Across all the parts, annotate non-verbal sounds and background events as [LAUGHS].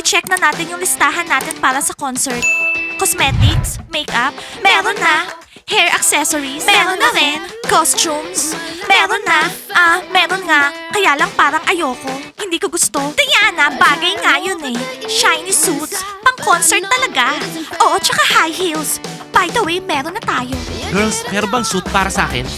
i-check na natin yung listahan natin para sa concert. Cosmetics, makeup, meron na. Hair accessories, meron na rin. Costumes, meron na. Ah, meron nga. Kaya lang parang ayoko. Hindi ko gusto. Diana, bagay nga yun eh. Shiny suits, pang concert talaga. Oo, tsaka high heels. By the way, meron na tayo. Girls, meron bang suit para sa akin?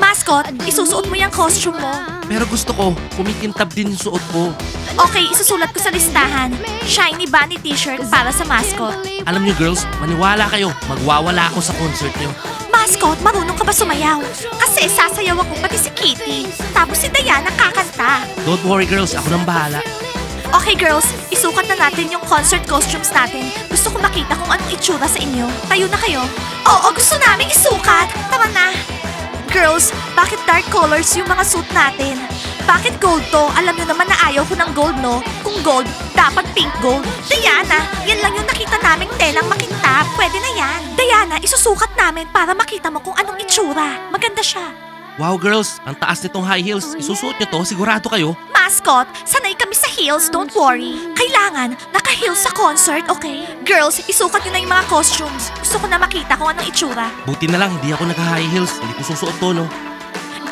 Mascot, isusuot mo yung costume mo. Pero gusto ko, kumikintab din yung suot ko. Okay, isusulat ko sa listahan. Shiny bunny t-shirt para sa mascot. Alam niyo girls, maniwala kayo, magwawala ako sa concert niyo. Mascot, marunong ka ba sumayaw? Kasi sasayaw ako pati si Kitty. Tapos si Diana kakanta. Don't worry girls, ako nang bahala. Okay girls, isukat na natin yung concert costumes natin. Gusto ko makita kung anong itsura sa inyo. Tayo na kayo. Oo, gusto namin isukat. Tara na. Girls, bakit dark colors yung mga suit natin? Bakit gold to? Alam nyo naman na ayaw ko ng gold, no? Kung gold, dapat pink gold. Diana, yan lang yung nakita naming telang makintab. Pwede na yan. Diana, isusukat namin para makita mo kung anong itsura. Maganda siya. Wow girls, ang taas nitong high heels. Isusuot niyo to, sigurado kayo. Mascot, sanay kami sa heels, don't worry. Kailangan, naka-heels sa concert, okay? Girls, isukat nyo na yung mga costumes. Gusto ko na makita kung anong itsura. Buti na lang, hindi ako naka-high heels. Hindi ko susuot to, no?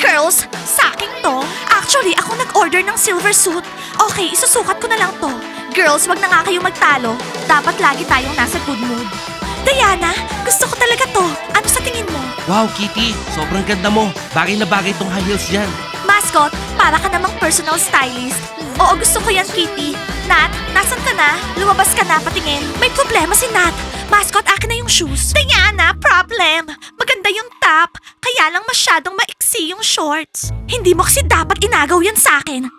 Girls, sa akin to. Actually, ako nag-order ng silver suit. Okay, isusukat ko na lang to. Girls, wag na nga kayo magtalo. Dapat lagi tayong nasa good mood. Diana, gusto ko talaga to. Ano sa tingin mo? Wow, Kitty, sobrang ganda mo. Bagay na bagay tong high heels dyan. Mascot, para ka namang personal stylist. Oo, gusto ko yan, Kitty. Nat, nasan ka na? Lumabas ka na, patingin. May problema si Nat. Mascot, akin na yung shoes. Diana, problem. Maganda yung top, kaya lang masyadong maiksi yung shorts. Hindi mo kasi dapat inagaw yan sa akin.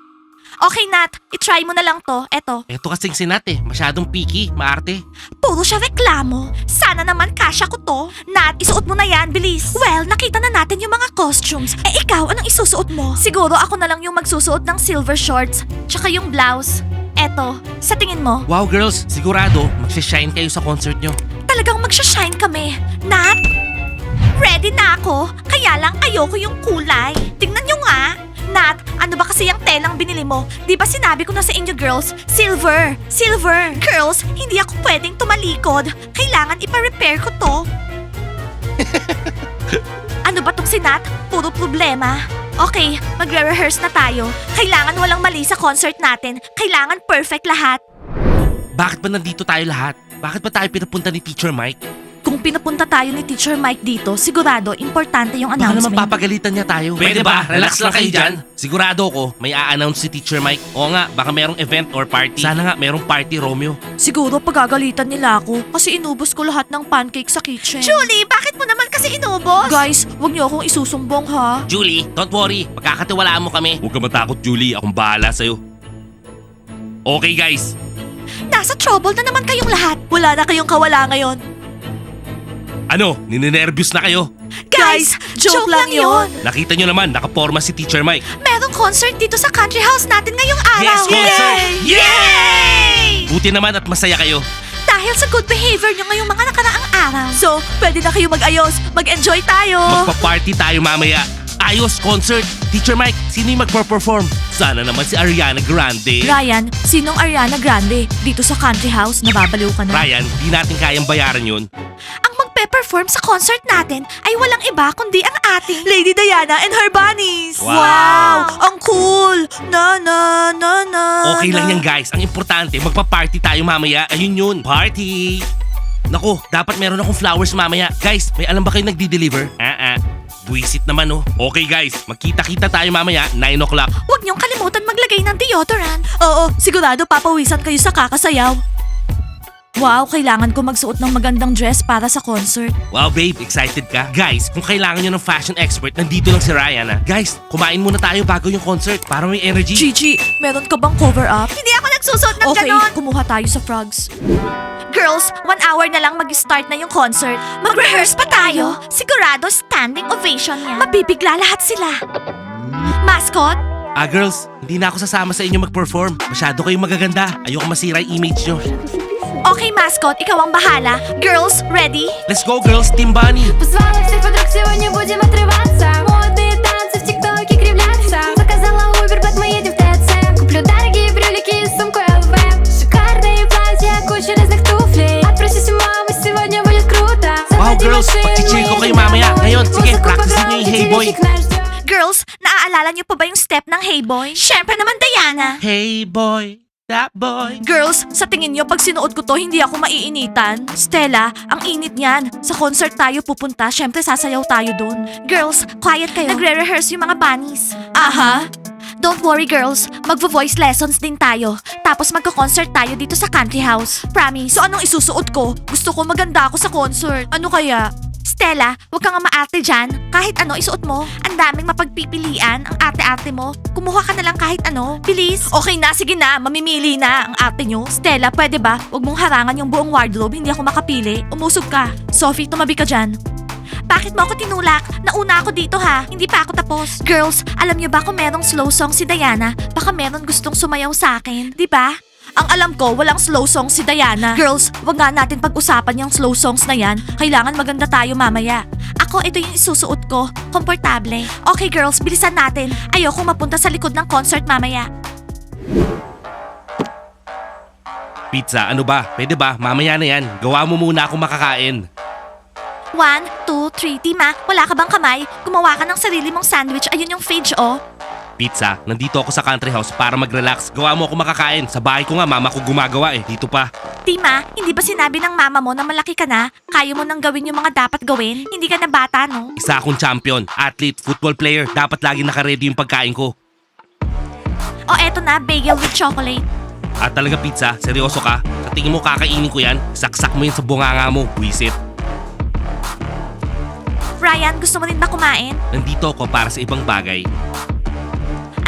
Okay, Nat, itry mo na lang to. Eto, Eto kasing sinat eh, masyadong picky, maarte. puro siya reklamo. Sana naman kasya ko to. Nat, isuot mo na yan, bilis. Well, nakita na natin yung mga costumes. Eh ikaw, anong isusuot mo? Siguro ako na lang yung magsusuot ng silver shorts, tsaka yung blouse. Eto, sa tingin mo, Wow girls, sigurado, magsishine kayo sa concert nyo. talagang magsha-shine kami. Nat, ready na ako. Kaya lang ayoko yung kulay. Tingnan nyo nga. Nat, ano ba kasi yung telang binili mo? Di ba sinabi ko na sa inyo girls, silver, silver. Girls, hindi ako pwedeng tumalikod. Kailangan ipa-repair ko to. [LAUGHS] ano ba tong si Nat? Puro problema. Okay, magre-rehearse na tayo. Kailangan walang mali sa concert natin. Kailangan perfect lahat. Bakit ba nandito tayo lahat? Bakit ba tayo pinapunta ni Teacher Mike? Kung pinapunta tayo ni Teacher Mike dito, sigurado importante yung Baka naman announcement. papagalitan niya tayo. Pwede ba? Relax lang kayo dyan. Sigurado ko, may a-announce si Teacher Mike. Oo nga, baka merong event or party. Sana nga merong party, Romeo. Siguro pagagalitan nila ako kasi inubos ko lahat ng pancake sa kitchen. Julie, bakit mo naman kasi inubos? Guys, wag niyo akong isusumbong ha. Julie, don't worry. Pagkakatiwalaan mo kami. Huwag ka matakot, Julie. Akong bahala sa'yo. Okay, guys. Nasa trouble na naman kayong lahat. Wala na kayong kawala ngayon. Ano? Ninenervyos na kayo? Guys, joke, lang yon. Nakita nyo naman, nakaporma si Teacher Mike. Merong concert dito sa country house natin ngayong araw. Yes, concert! Yay! Yay! Buti naman at masaya kayo. Dahil sa good behavior nyo ngayong mga nakaraang araw. So, pwede na kayo mag-ayos. Mag-enjoy tayo. Magpa-party tayo mamaya. Ayos, concert. Teacher Mike, sino yung magpa-perform? Sana naman si Ariana Grande. Ryan, sinong Ariana Grande? Dito sa country house, nababaliw ka na. Ryan, di natin kayang bayaran yun. Ang magpe-perform sa concert natin ay walang iba kundi ang ating Lady Diana and her bunnies. Wow! Ang cool! Na na na na. Okay lang na. yan guys. Ang importante, magpa-party tayo mamaya. Ayun yun, party! Nako, dapat meron akong flowers mamaya. Guys, may alam ba kayo nagdi-deliver? Ah, ah. Buisit naman oh. Okay guys, magkita-kita tayo mamaya, 9 o'clock. Huwag niyong kalimutan maglagay ng deodorant. Oo, sigurado papawisan kayo sa kakasayaw. Wow, kailangan ko magsuot ng magandang dress para sa concert. Wow babe, excited ka? Guys, kung kailangan nyo ng fashion expert, nandito lang si Ryan ah. Guys, kumain muna tayo bago yung concert para may energy. Gigi, meron ka bang cover up? Hindi ako nagsusuot ng Okay, ganon. kumuha tayo sa frogs. Girls, one hour na lang mag-start na yung concert. Mag-rehearse pa tayo. Sigurado standing ovation yan. Mabibigla lahat sila. Mascot, Ah girls, hindi na ako sasama sa inyo mag-perform. Masyado kayong magaganda. Ayoko masira yung image nyo. Okay, mascot, ikaw ang bahala. Girls, ready? Let's go, girls, Team Bunny! Позвала всех подруг, сегодня будем отрываться Модные танцы в тиктоке кривляться Заказала Uber, бэт, мы едем в ТЦ Куплю дорогие брюлики и сумку ЛВ Шикарные платья, куча разных туфлей Отпросись у мамы, сегодня будет круто Wow, girls, pag-i-check ko. Ngayon, sige, practice nyo yung Hey Boy. Girls, naaalala niyo pa ba yung step ng Hey Boy? Siyempre naman, Diana! Hey, boy! That boy. Girls, sa tingin niyo pag sinuot ko to, hindi ako maiinitan? Stella, ang init niyan. Sa concert tayo pupunta, syempre sasayaw tayo doon. Girls, quiet kayo. Nagre-rehearse yung mga bunnies. Aha. Don't worry girls, magvo-voice lessons din tayo. Tapos magko-concert tayo dito sa country house. Promise. So anong isusuot ko? Gusto ko maganda ako sa concert. Ano kaya? Stella, huwag kang maarte dyan. Kahit ano isuot mo. Ang daming mapagpipilian. Ang arte-arte mo. Kumuha ka na lang kahit ano. Bilis. Okay na, sige na. Mamimili na ang arte nyo. Stella, pwede ba? Huwag mong harangan yung buong wardrobe. Hindi ako makapili. Umusog ka. Sophie, tumabi ka dyan. Bakit mo ako tinulak? Nauna ako dito ha. Hindi pa ako tapos. Girls, alam niyo ba kung merong slow song si Diana? Baka meron gustong sumayaw sa akin. Di ba? Ang alam ko, walang slow song si Diana. Girls, wag nga natin pag-usapan yung slow songs na yan. Kailangan maganda tayo mamaya. Ako, ito yung isusuot ko. Komportable. Okay girls, bilisan natin. Ayoko mapunta sa likod ng concert mamaya. Pizza, ano ba? Pwede ba? Mamaya na yan. Gawa mo muna ako makakain. One, two, three. Tima, wala ka bang kamay? Gumawa ka ng sarili mong sandwich. Ayun yung fridge, oh. Pizza, nandito ako sa country house para mag-relax. Gawa mo ako makakain. Sa bahay ko nga, mama ko gumagawa eh. Dito pa. Tima, hindi ba sinabi ng mama mo na malaki ka na? Kaya mo nang gawin yung mga dapat gawin? Hindi ka na bata, no? Isa akong champion, athlete, football player. Dapat lagi nakaredy yung pagkain ko. O eto na, bagel with chocolate. At talaga pizza, seryoso ka? Sa tingin mo kakainin ko yan? Saksak mo yan sa bunganga mo, wisit. Ryan, gusto mo rin ba kumain? Nandito ako para sa ibang bagay.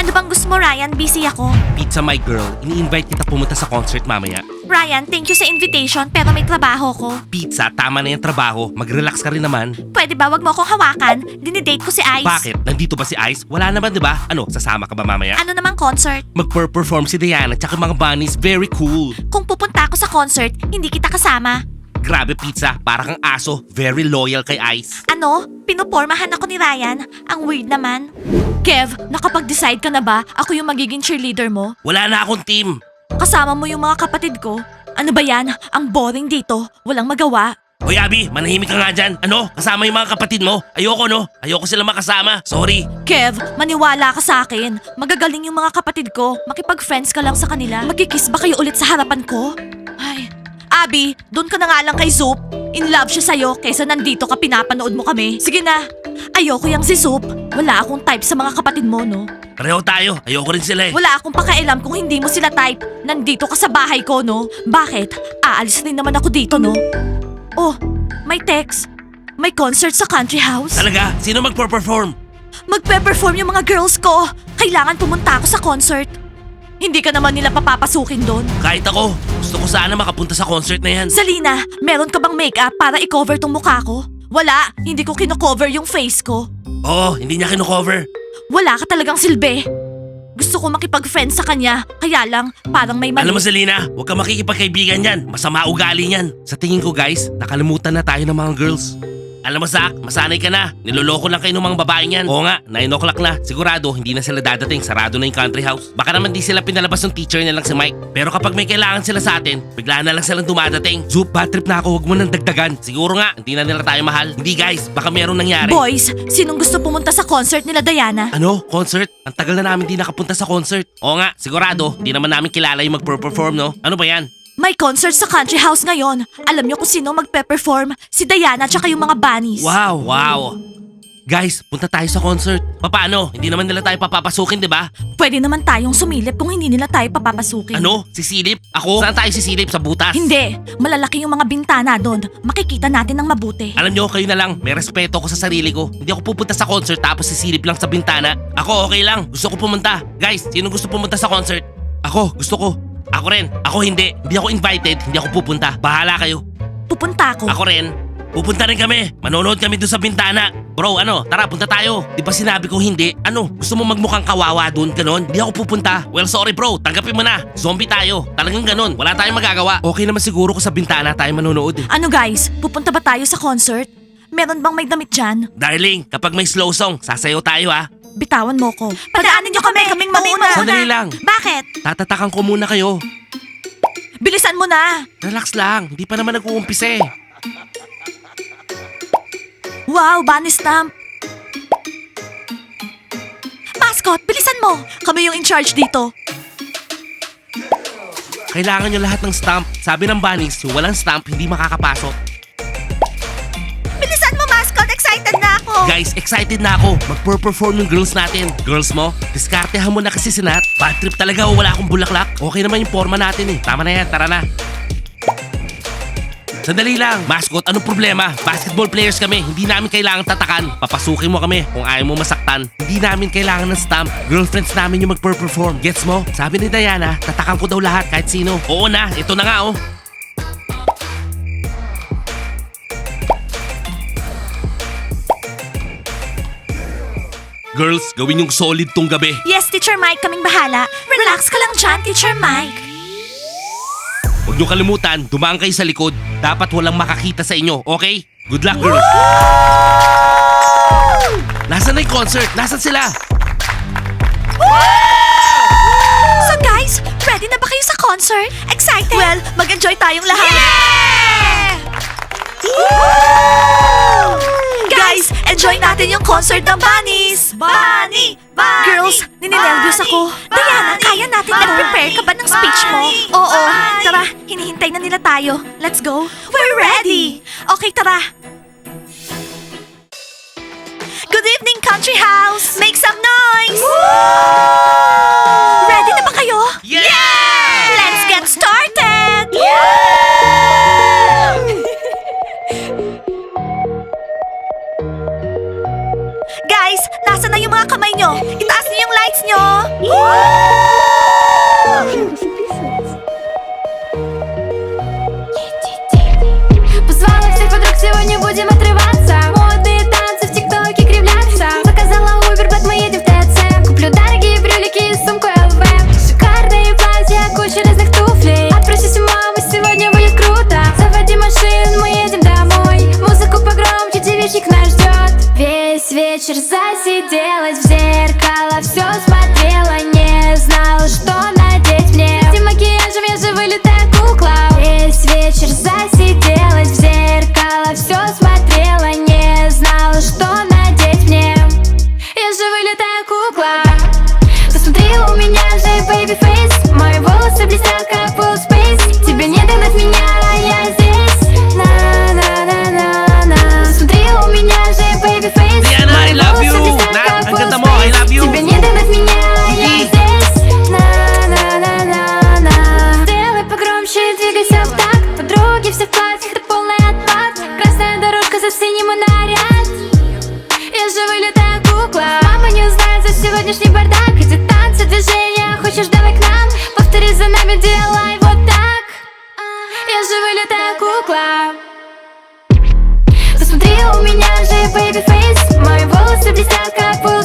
Ano bang gusto mo, Ryan? Busy ako. Pizza my girl, ini-invite kita pumunta sa concert mamaya. Ryan, thank you sa invitation pero may trabaho ko. Pizza, tama na yung trabaho. Mag-relax ka rin naman. Pwede ba wag mo akong hawakan? Dinidate ko si Ice. Bakit? Nandito ba si Ice? Wala naman, di ba? Ano, sasama ka ba mamaya? Ano namang concert? Mag-perform si Diana tsaka mga bunnies. Very cool. Kung pupunta ako sa concert, hindi kita kasama. Grabe pizza, para kang aso. Very loyal kay Ice. Ano? Pinupormahan ako ni Ryan? Ang weird naman. Kev, nakapag-decide ka na ba? Ako yung magiging cheerleader mo? Wala na akong team. Kasama mo yung mga kapatid ko? Ano ba yan? Ang boring dito. Walang magawa. Hoy Abby, manahimik ka nga dyan. Ano? Kasama yung mga kapatid mo? Ayoko no? Ayoko sila makasama. Sorry. Kev, maniwala ka sa akin. Magagaling yung mga kapatid ko. Makipag-friends ka lang sa kanila. Magkikiss ba kayo ulit sa harapan ko? Ay. Abby, doon ka na nga lang kay Zoop. In love siya sa'yo kaysa nandito ka pinapanood mo kami. Sige na. Ayoko yung si Zoop. Wala akong type sa mga kapatid mo, no? Pareho tayo. Ayoko rin sila eh. Wala akong pakialam kung hindi mo sila type. Nandito ka sa bahay ko, no? Bakit? Aalis rin naman ako dito, no? Oh, may text. May concert sa country house. Talaga? Sino magpo-perform? Magpe-perform yung mga girls ko. Kailangan pumunta ako sa concert. Hindi ka naman nila papapasukin doon. Kahit ako. Gusto ko sana makapunta sa concert na yan. Zalina, meron ka bang makeup para i-cover tong mukha ko? Wala, hindi ko kino-cover yung face ko. Oo, hindi niya kino-cover. Wala ka talagang silbi. Gusto ko makipag-friend sa kanya, kaya lang parang may mali. Alam mo Selena, huwag ka makikipagkaibigan yan. Masama ugali yan. Sa tingin ko guys, nakalimutan na tayo ng mga girls. Alam mo Zach, masanay ka na. Niloloko lang kayo ng mga babaeng yan. Oo nga, 9 o'clock na. Sigurado, hindi na sila dadating. Sarado na yung country house. Baka naman di sila pinalabas ng teacher nilang si Mike. Pero kapag may kailangan sila sa atin, bigla na lang silang dumadating. Zoop, bad trip na ako. Huwag mo nang dagdagan. Siguro nga, hindi na nila tayo mahal. Hindi guys, baka meron nangyari. Boys, sinong gusto pumunta sa concert nila Diana? Ano? Concert? Ang tagal na namin di nakapunta sa concert. Oo nga, sigurado. Di naman namin kilala yung magper-perform, no? Ano ba yan? May concert sa country house ngayon. Alam niyo kung sino magpe-perform? Si Diana tsaka yung mga bunnies. Wow, wow. Guys, punta tayo sa concert. Paano? Hindi naman nila tayo papapasukin, di ba? Pwede naman tayong sumilip kung hindi nila tayo papapasukin. Ano? Sisilip? Ako? Saan tayo sisilip? Sa butas? Hindi. Malalaki yung mga bintana doon. Makikita natin ng mabuti. Alam nyo, kayo na lang. May respeto ko sa sarili ko. Hindi ako pupunta sa concert tapos sisilip lang sa bintana. Ako, okay lang. Gusto ko pumunta. Guys, sino gusto pumunta sa concert? Ako, gusto ko. Ako rin. Ako hindi. Hindi ako invited. Hindi ako pupunta. Bahala kayo. Pupunta ako. Ako rin. Pupunta rin kami. Manonood kami doon sa bintana. Bro, ano? Tara, punta tayo. Di ba sinabi ko hindi? Ano? Gusto mo magmukhang kawawa doon? Ganon? Di ako pupunta. Well, sorry bro. Tanggapin mo na. Zombie tayo. Talagang ganon. Wala tayong magagawa. Okay naman siguro ko sa bintana tayo manonood. eh. Ano guys, pupunta ba tayo sa concert? Meron bang may damit dyan? Darling, kapag may slow song, sasayaw tayo ah. Bitawan mo ko. Padaanin niyo kami, kaming mauna. Sandali lang. Bakit? Tatatakan ko muna kayo. Bilisan mo na. Relax lang. Hindi pa naman nag-uumpisa eh. Wow, bunny stamp. Mascot, bilisan mo. Kami yung in charge dito. Kailangan nyo lahat ng stamp. Sabi ng bunnies, yung walang stamp, hindi makakapasok. Guys, excited na ako. Magper-perform yung girls natin. Girls mo, diskartehan mo na kasi si Nat. Bad trip talaga o wala akong bulaklak. Okay naman yung forma natin eh. Tama na yan, tara na. Sandali lang. Mascot, anong problema? Basketball players kami. Hindi namin kailangan tatakan. Papasukin mo kami kung ayaw mo masaktan. Hindi namin kailangan ng stamp. Girlfriends namin yung magper-perform. Gets mo? Sabi ni Diana, tatakan ko daw lahat kahit sino. Oo na, ito na nga oh. Girls, gawin yung solid tong gabi. Yes, Teacher Mike, kaming bahala. Relax ka lang dyan, Teacher Mike. Huwag niyo kalimutan, dumaan kayo sa likod. Dapat walang makakita sa inyo, okay? Good luck, girls! Nasaan na yung concert? Nasaan sila? So guys, ready na ba kayo sa concert? Excited? Well, mag-enjoy tayong lahat. Guys, enjoy natin yung concert ng Bunnies! Bunny! Bunny! Girls, nininervyos ako. Diana, kaya natin nag-prepare ka ba ng speech mo? Oo. Tara, hinihintay na nila tayo. Let's go. We're ready! Okay, tara. Good evening, country house! Make some noise! Ready kamay nyo! Itaas nyo yung lights nyo! Woo! же baby face Мои волосы блестят, как full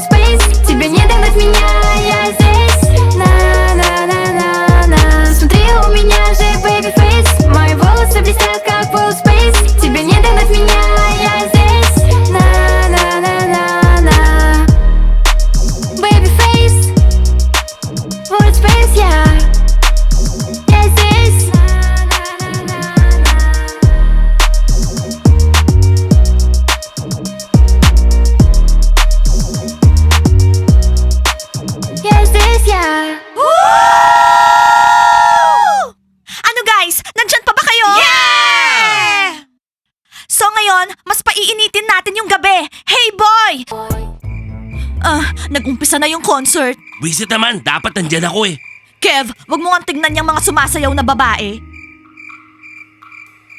na yung concert. Visit naman, dapat nandyan ako eh. Kev, wag mo nga tignan yung mga sumasayaw na babae.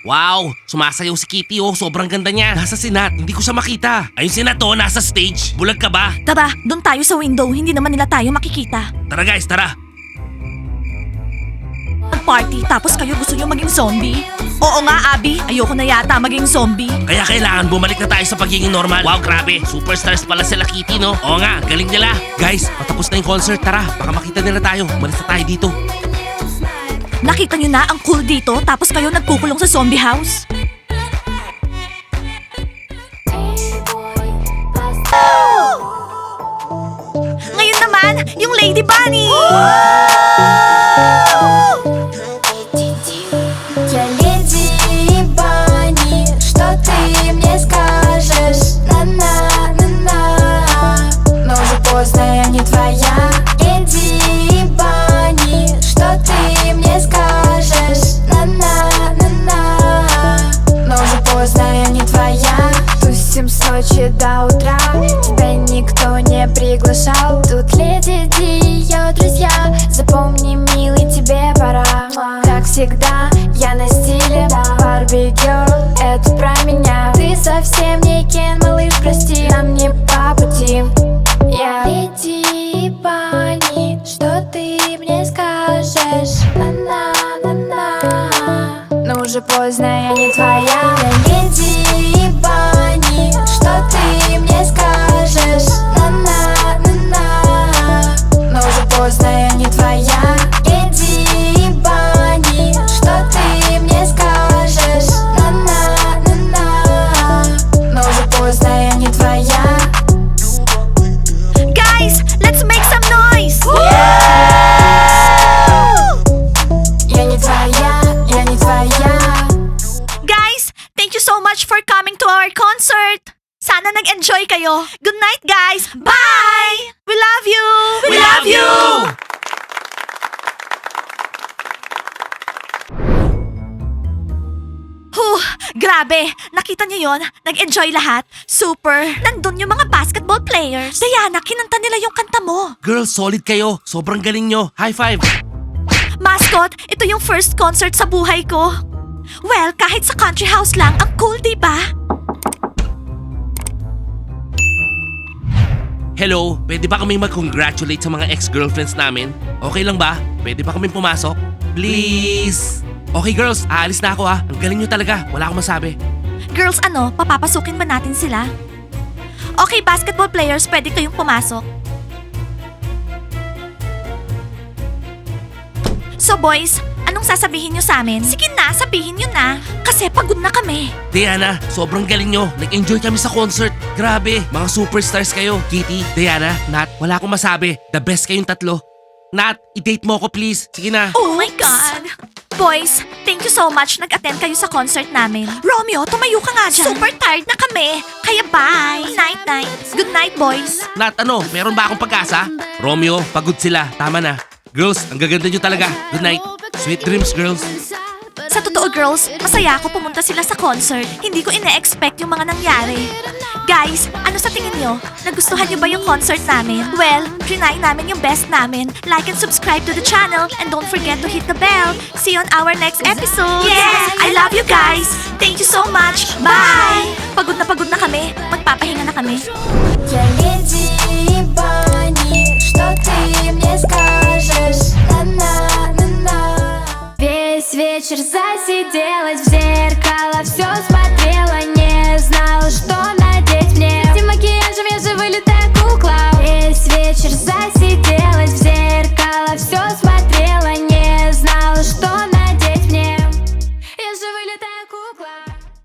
Wow, sumasayaw si Kitty oh, sobrang ganda niya. Nasa si Nat, hindi ko siya makita. Ayun si Nat oh, nasa stage. Bulag ka ba? Tara, doon tayo sa window. Hindi naman nila tayo makikita. Tara guys, tara. Party, tapos kayo gusto nyo maging zombie? Oo nga, Abby. Ayoko na yata maging zombie. Kaya kailangan bumalik na tayo sa pagiging normal. Wow, grabe. Superstars pala sila Kitty, no? Oo nga, galing nila. Guys, patapos na yung concert. Tara, baka makita nila tayo. Umalis na tayo dito. Nakita nyo na ang cool dito, tapos kayo nagkukulong sa zombie house? Ngayon naman, yung Lady Bunny! Я уже поздно, я не твоя. Я леди Банни Что ты мне скажешь? На-на-на-на Но уже поздно, я не твоя kayo. Good night, guys! Bye! We love you! We love you! Huh, grabe. Nakita niyo yon? Nag-enjoy lahat? Super. Nandun yung mga basketball players. Diana, kinanta nila yung kanta mo. Girls, solid kayo. Sobrang galing nyo. High five. Mascot, ito yung first concert sa buhay ko. Well, kahit sa country house lang, ang cool, di ba? Hello, pwede ba kaming mag-congratulate sa mga ex-girlfriends namin? Okay lang ba? Pwede ba kaming pumasok? Please! Okay girls, aalis na ako ha. Ang galing nyo talaga. Wala akong masabi. Girls, ano, papapasukin ba natin sila? Okay, basketball players, pwede kayong pumasok. So boys, anong sasabihin nyo sa amin? Sige na, sabihin nyo na. Kasi pagod na kami. Diana, sobrang galing nyo. Nag-enjoy kami sa concert. Grabe, mga superstars kayo. Kitty, Diana, Nat, wala akong masabi. The best kayong tatlo. Nat, i-date mo ako please. Sige na. Oh my God! Boys, thank you so much nag-attend kayo sa concert namin. Romeo, tumayo ka nga dyan. Super tired na kami. Kaya bye. Night, night. Good night, boys. Nat, ano? Meron ba akong pag-asa? Romeo, pagod sila. Tama na. Girls, ang gaganda nyo talaga. Good night. Sweet dreams, girls. Sa totoo, girls, masaya ako pumunta sila sa concert. Hindi ko ine-expect yung mga nangyari. Guys, ano sa tingin nyo? Nagustuhan nyo ba yung concert namin? Well, trinay namin yung best namin. Like and subscribe to the channel and don't forget to hit the bell. See you on our next episode. Yeah! I love you guys! Thank you so much! Bye! Pagod na pagod na kami. Magpapahinga na kami. Я леди Банни